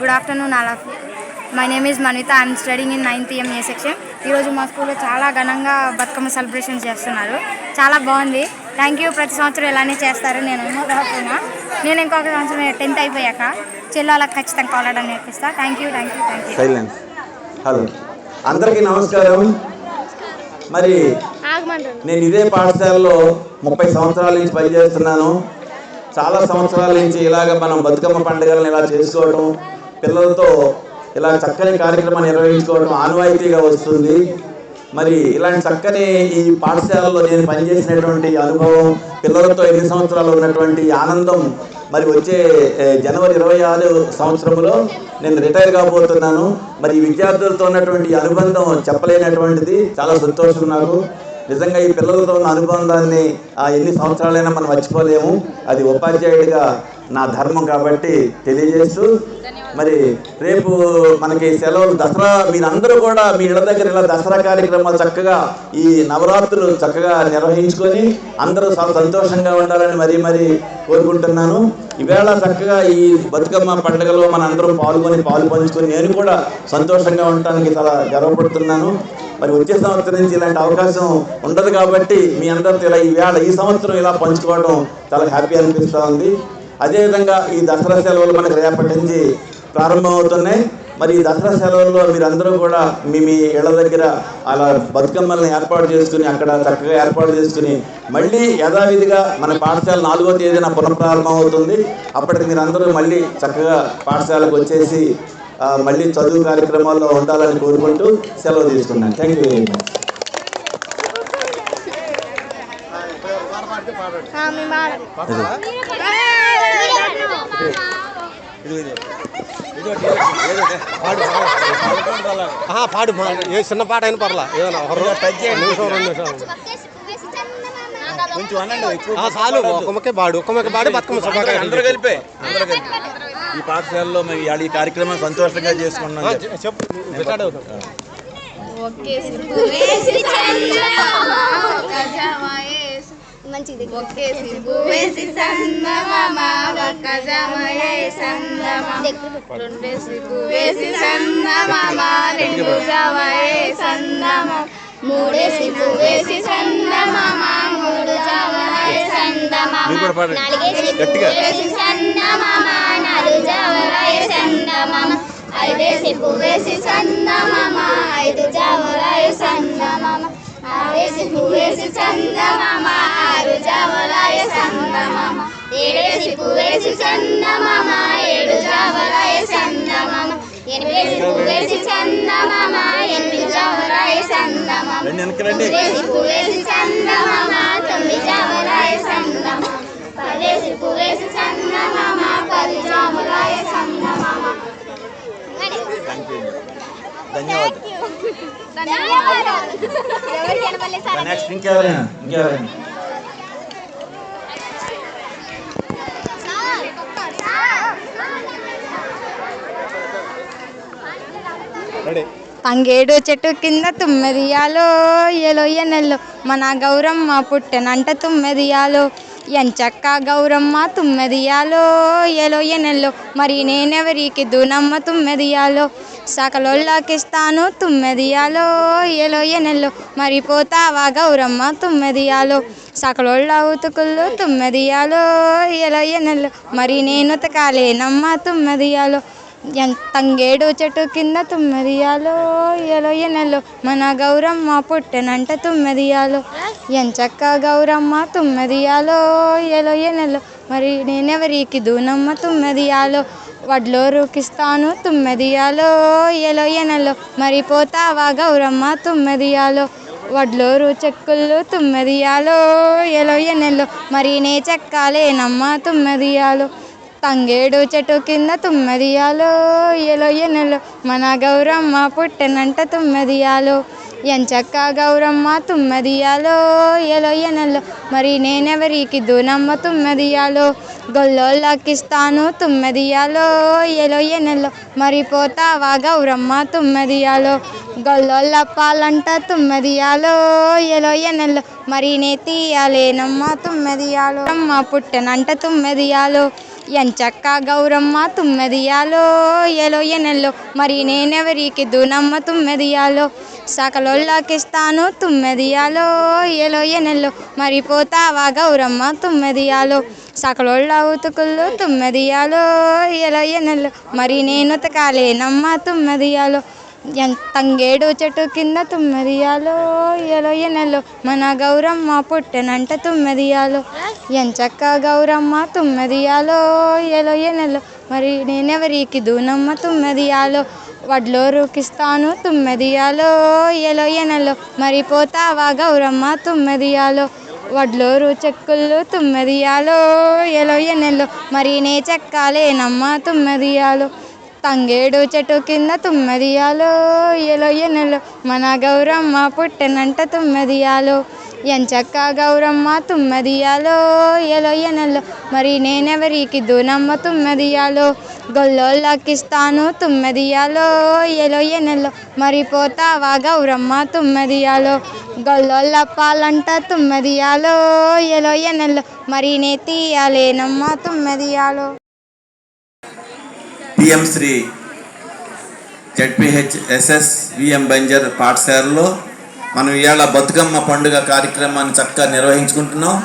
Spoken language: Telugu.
Good afternoon all of my name is Manitha I'm studying in ninth M A section ఈరోజు మా స్కూల్లో చాలా ఘనంగా బతుకమ్మ సెలబ్రేషన్ చేస్తున్నారు. చాలా బాగుంది. థ్యాంక్ యూ ప్రతి సంవత్సరం ఇలానే చేస్తారు. నేను నమ్మకపోయినా నేను ఇంకొక సంవత్సరం టెన్త్ అయిపోయాక చెల్లెళ్ళకి ఖచ్చితంగా కావాలని నేర్పిస్తా. Thank you thank you thank you hello అందరికీ నమస్కారం. మరి నేను ఇదే పాఠశాలలో ముప్పై సంవత్సరాల నుంచి పనిచేస్తున్నాను. చాలా సంవత్సరాల నుంచి ఇలాగ మనం బతుకమ్మ పండుగలను ఇలా చేసుకోవడం పిల్లలతో ఇలా చక్కని కార్యక్రమాన్ని నిర్వహించుకోవడం ఆనవాయితీగా వస్తుంది. మరి ఇలాంటి చక్కని ఈ పాఠశాలలో నేను పనిచేసినటువంటి అనుభవం పిల్లలతో ఎన్ని సంవత్సరాలు ఉన్నటువంటి ఆనందం మరి వచ్చే జనవరి ఇరవై ఆరు సంవత్సరంలో నేను రిటైర్ కాబోతున్నాను. మరి ఈ విద్యార్థులతో ఉన్నటువంటి అనుబంధం చెప్పలేనటువంటిది చాలా సంతోషం నాకు. నిజంగా ఈ పిల్లలతో ఉన్న అనుబంధాన్ని ఆ, ఎన్ని సంవత్సరాలైనా మనం మర్చిపోలేము. అది ఉపాధ్యాయుడిగా నా ధర్మం కాబట్టి తెలియజేస్తూ మరి రేపు మనకి సెలవులు దసరా మీరందరూ కూడా మీ ఇళ్ళ దగ్గర ఇలా దసరా కార్యక్రమాలు చక్కగా ఈ నవరాత్రులు చక్కగా నిర్వహించుకొని అందరూ చాలా సంతోషంగా ఉండాలని మరీ మరీ కోరుకుంటున్నాను. ఈవేళ చక్కగా ఈ బతుకమ్మ పండుగలో మన అందరం పాల్గొని పాలు పంచుకొని నేను కూడా సంతోషంగా ఉండటానికి చాలా గర్వపడుతున్నాను. మరి వచ్చే సంవత్సరం నుంచి ఇలాంటి అవకాశం ఉండదు కాబట్టి మీ అందరితో ఇలా ఈవేళ ఈ సంవత్సరం ఇలా పంచుకోవడం చాలా హ్యాపీ అనిపిస్తూ ఉంది. అదేవిధంగా ఈ దసరా సెలవులు మనకి రేపటి నుంచి ప్రారంభమవుతున్నాయి. మరి ఈ దసరా సెలవుల్లో మీరందరూ కూడా మీ మీ ఇళ్ళ దగ్గర అలా బతుకమ్మల్ని ఏర్పాటు చేసుకుని అక్కడ చక్కగా ఏర్పాటు చేసుకుని మళ్ళీ యథావిధిగా మన పాఠశాల నాలుగో తేదీన పునఃప్రారంభం అవుతుంది అప్పటికి మీరందరూ మళ్ళీ చక్కగా పాఠశాలకు వచ్చేసి ఆ, మళ్ళీ చదువు కార్యక్రమాల్లో ఉండాలని కోరుకుంటూ సెలవు తీసుకున్నాను. థ్యాంక్ యూ వెరీ మచ్ పాడు ఏ చిన్న పాట అయినా పర్లా. ఏదైనా ఒక రోజు నిమిషం రెండు నిమిషాలు కొంచెం అనండి చాలు పాడు ఒక ముక్క పాడి బతుకమ్మ అందరూ శుభాకాంక్షలు కలిపే. అందరూ కలిపే ఈ పాఠశాలలో ఇవాళ ఈ కార్యక్రమం సంతోషంగా చేసుకున్నాం చెప్పు రికార్డ్ సందమామ ఒక్క జమయే సందమామ రెండేసి సందమామ రెండు జమయే సందమామ మూడేసి సందమామ మూడు జమయే సందమామ. నాలుగేసి నాలుగు ఐదేసి ఐదు ఆరేసి ఆరు జావరాయ చందమామ ఏడేసి పువ్వేసి చందమామ ఏడు జావరాయ చందమామ ఎనిమిదేసి పువ్వేసి చందమామ ఎనిమిది జావరాయ చందమామ తొమ్మిదేసి పువ్వేసి చందమామ తొమ్మిది జావరాయ చందమామ పదేసి పువ్వేసి చందమామ పది జామురాయ చందమామ ధన్యవాదాలు. ఎవరికి కనపడలేదు సార్ నెక్స్ట్ ఇంకెవరైనా? ఇంకెవరైనా? పంగేడు చెట్టు కింద తుమ్మెదియాలో ఎలో ఎనెల్లో మన గౌరమ్మ పుట్టెనంట తుమ్మెదియాలో. ఎంచక్క గౌరమ్మ తుమ్మెదియాలో ఎలో ఎనెల్లో. మరి నేనెవరికి దూనమ్మ తుమ్మెదియాలో? సకలోళ్ళకిస్తాను తుమ్మెదియాలో ఎలో ఎనెల్లో. మరి పోతావా గౌరమ్మ తుమ్మెదియాలో? సకలోళ్ళ ఉతుకుళ్ళు తుమ్మెదియాలో ఎలో ఎనెల్లో. మరి నేను ఉతకాలేనమ్మ తుమ్మెదియాలో. తంగేడు చెట్టు కింద తుమ్మెదియాలో ఎలో ఎనెలో మన గౌరమ్మ పుట్టెనంట తుమ్మెదియాలో. ఎంచక్క గౌరమ్మ తుమ్మెదియాలో ఎలో ఎనెలో మరి నేనెవరికి దూనమ్మ తుమ్మెదియాలో? వడ్లో రూకిస్తాను తుమ్మెదియాలో ఎలో ఎనెలో మరి పోతావా గౌరమ్మ తుమ్మెదియాలో? వడ్లూరు చెక్కులు చెక్కుళ్ళు తుమ్మెదియాలో ఎలో ఎనెలో మరి నే చెక్కాలేనమ్మ తుమ్మెదియాలో. తంగేడు చెట్టు కింద తుమ్మెదియాలో ఎలో ఎనలో మన గౌరమ్మ పుట్టెనంట తుమ్మెదియాలో. ఎంచక్క గౌరమ్మ తుమ్మెదియాలో ఎలో ఎనలో మరి నేనెవరికి దూనమ్మ తుమ్మెదియాలో? గొల్లోళ్ళకిస్తాను తుమ్మెదియాలో ఎలో ఎనలో మరి పోతావా గౌరమ్మ తుమ్మెదియాలో? గొల్లోళ్ళ పాలంట తుమ్మెదియాలో ఎలో ఎనలో మరి నే తీయాలేనమ్మ తుమ్మెదియాలో? అమ్మ పుట్టనంట తుమ్మెదియాలో. ఎంచక్క గౌరమ్మ తుమ్మెదియాలో ఎలో ఎనెల్లో. మరి నేనెవరికి దూనమ్మ తుమ్మెదియాలో? సకలోళ్ళకిస్తాను తుమ్మెదియాలో ఎలో ఎనెల్లో. మరి పోతావా గౌరమ్మ తుమ్మెదియాలో? సకలోళ్ళ ఉతుకుళ్ళు తుమ్మెదియాలో ఎలో ఎనెల్లో. మరి నేను ఉతకాలేనమ్మ తుమ్మెదియాలో. తంగేడు చెట్టు కింద తుమ్మెదియాలో ఎలో ఎనలో మన గౌరమ్మ పుట్టెనంట తుమ్మెదియాలో. ఎంచక్క గౌరమ్మ తుమ్మెదియాలో ఎలో ఎనలో మరి నేనెవరికి దూనమ్మ తుమ్మెదియాలో? వడ్లో రూకిస్తాను తుమ్మెదియాలో ఎలో ఎనలో మరి పోతావా గౌరమ్మ తుమ్మెదియాలో? వడ్లూరు చెక్కుళ్ళు తుమ్మదియాలో ఎలో ఎనెల్లో మరి నే చెక్కాలేనమ్మ తుమ్మదియాలో. తంగేడు చెట్టు కింద తుమ్మదియాలో ఎలో ఎనలో మన గౌరమ్మ పుట్టెనంట తుమ్మదియాలో. ఎంచక్క గౌరమ్మ తుమ్మదియాలో ఎలో ఎనలో మరి నేనెవరికి దూనమ్మ తుమ్మదియాలో? గొల్లోళ్ళకిస్తాను తుమ్మదియాలో ఎలో ఎనలో మరి పోతావా గౌరమ్మ తుమ్మదియాలో? గొల్లోళ్ళప్పాలంట తుమ్మదియాలో ఎలో ఎనలో మరి నే తీయాలేనమ్మ తుమ్మదియాలో? PM Shri Z P H S S V M బెంజర్ పాఠశాలలో మనం ఇవాళ బతుకమ్మ పండుగ కార్యక్రమాన్ని చక్కగా నిర్వహించుకుంటున్నాం.